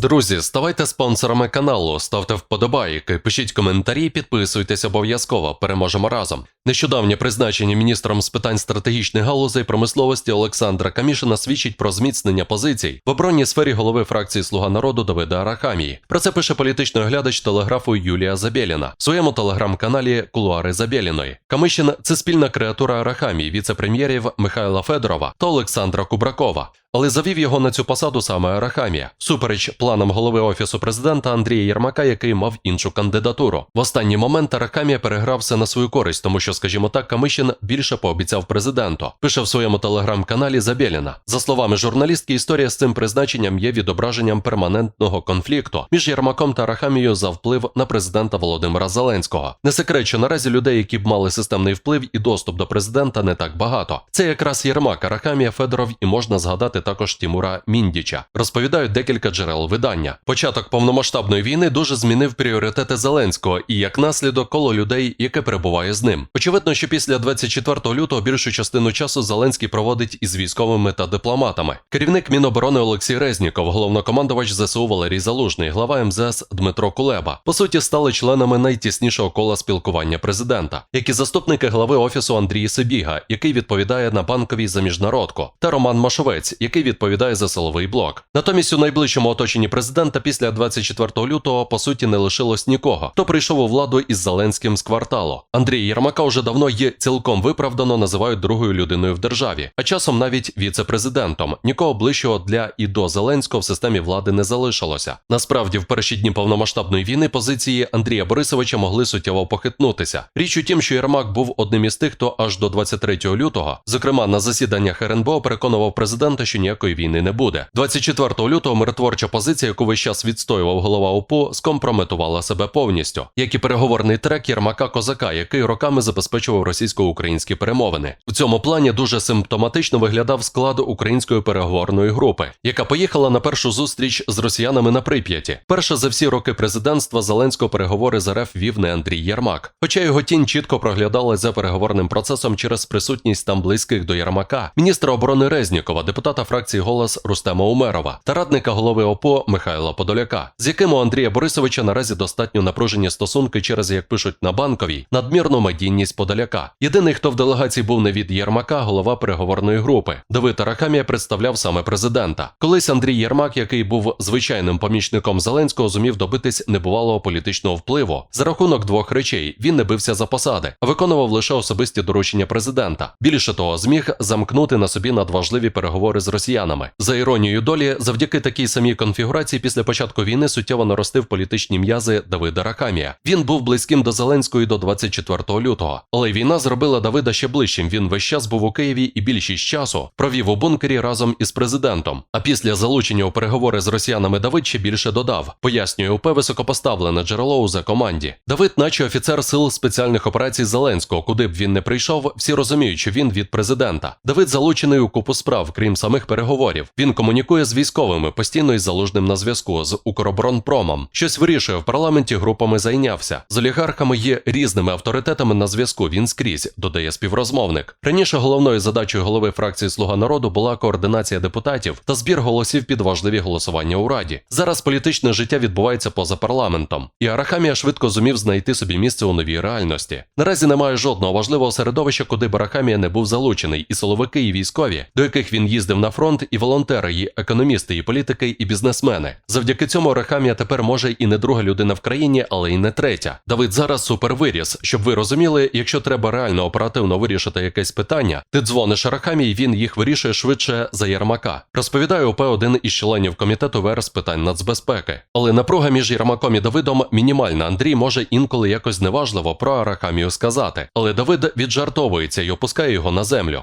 Друзі, ставайте спонсорами каналу, ставте вподобайки, пишіть коментарі, підписуйтесь обов'язково. Переможемо разом. Нещодавнє призначення міністром з питань стратегічних галузей промисловості Олександра Камішина свідчить про зміцнення позицій в оборонній сфері голови фракції Слуга народу Давида Арахамії. Про це пише політичний оглядач телеграфу Юлія Забєліна в своєму телеграм-каналі Кулуари Забєліної. Камишин це спільна креатура Арахамії, віце-прем'єрів Михайла Федорова та Олександра Кубракова. Але завів його на цю посаду саме Арахамія, супереч планам голови офісу президента Андрія Єрмака, який мав іншу кандидатуру. В останній момент Арахамія переграв все на свою користь, тому що, скажімо так, Камишин більше пообіцяв президенту. Пише в своєму телеграм-каналі Забєліна. За словами журналістки, історія з цим призначенням є відображенням перманентного конфлікту між Єрмаком та Арахамією за вплив на президента Володимира Зеленського. Не секрет, що наразі людей, які б мали системний вплив і доступ до президента, не так багато. Це якраз Єрмак, Арахамія, Федоров і можна згадати також Тімура Міндіча. Розповідають декілька джерел видання. Початок повномасштабної війни дуже змінив пріоритети Зеленського і як наслідок коло людей, яке перебуває з ним. Очевидно, що після 24 лютого більшу частину часу Зеленський проводить із військовими та дипломатами. Керівник Міноборони Олексій Резніков, головнокомандувач ЗСУ Валерій Залужний, глава МЗС Дмитро Кулеба, по суті, стали членами найтіснішого кола спілкування президента, як і заступники глави офісу Андрій Сибіга, який відповідає на банковій за міжнародку, та Роман Машовець, який відповідає за силовий блок. Натомість у найближчому оточенні президента після 24 лютого по суті не лишилось нікого, хто прийшов у владу із Зеленським з кварталу. Андрій Єрмака вже давно є цілком виправдано називають другою людиною в державі, а часом навіть віце-президентом. Нікого ближчого для і до Зеленського в системі влади не залишилося. Насправді, в перші дні повномасштабної війни позиції Андрія Борисовича могли суттєво похитнутися. Річ у тім, що Єрмак був одним із тих, хто аж до 23 лютого, зокрема на засіданнях РНБО, переконував президента, що ніякої війни не буде. 24 лютого миротворча позиція, яку весь час відстоював голова ОПО, скомпрометувала себе повністю, як і переговорний трек Єрмака Козака, який роками забезпечував російсько-українські перемовини. В цьому плані дуже симптоматично виглядав склад української переговорної групи, яка поїхала на першу зустріч з росіянами на Прип'яті. Перше за всі роки президентства Зеленського переговори з РФ вів не Андрій Єрмак. Хоча його тінь чітко проглядала за переговорним процесом через присутність там близьких до Єрмака, міністра оборони Резнікова, депутата фракції Голос Рустема Умерова та радника голови ОПО Михайла Подоляка, з яким у Андрія Борисовича наразі достатньо напружені стосунки через, як пишуть на банковій, надмірну медійність Подоляка. Єдиний, хто в делегації був не від Єрмака, голова переговорної групи. Давид Арахамія представляв саме президента. Колись Андрій Єрмак, який був звичайним помічником Зеленського, зумів добитись небувалого політичного впливу за рахунок двох речей. Він не бився за посади, а виконував лише особисті доручення президента. Більше того, зміг замкнути на собі надважливі переговори з росіянами. За іронією долі, завдяки такій самій конфігурації, після початку війни суттєво наростив політичні м'язи Давида Рахамія. Він був близьким до Зеленської до 24 лютого, але війна зробила Давида ще ближчим. Він весь час був у Києві і більшість часу провів у бункері разом із президентом. А після залучення у переговори з росіянами Давид ще більше додав. Пояснює УП високопоставлене джерело у за команді. Давид, наче офіцер сил спеціальних операцій Зеленського, куди б він не прийшов, всі розуміють, що він від президента. Давид залучений у купу справ, крім самих переговорів. Він комунікує з військовими, постійно із залужним на зв'язку з Укроборонпромом. Щось вирішує в парламенті, групами зайнявся. З олігархами є різними авторитетами на зв'язку. Він скрізь, додає співрозмовник. Раніше головною задачею голови фракції Слуга народу була координація депутатів та збір голосів під важливі голосування у раді. Зараз політичне життя відбувається поза парламентом, і Арахамія швидко зумів знайти собі місце у новій реальності. Наразі немає жодного важливого середовища, куди б Арахамія не був залучений, і силовики, і військові, до яких він їздив на фронт, і волонтери, і економісти, і політики, і бізнесмени. Завдяки цьому Арахамія тепер може і не друга людина в країні, але й не третя. Давид зараз супервиріс. Щоб ви розуміли, якщо треба реально оперативно вирішити якесь питання, ти дзвониш Арахамі, і він їх вирішує швидше за Єрмака. Розповідає ОП один із членів комітету ВР з питань нацбезпеки. Але напруга між Єрмаком і Давидом мінімальна. Андрій може інколи якось неважливо про Арахамію сказати, але Давид віджартовується і опускає його на землю.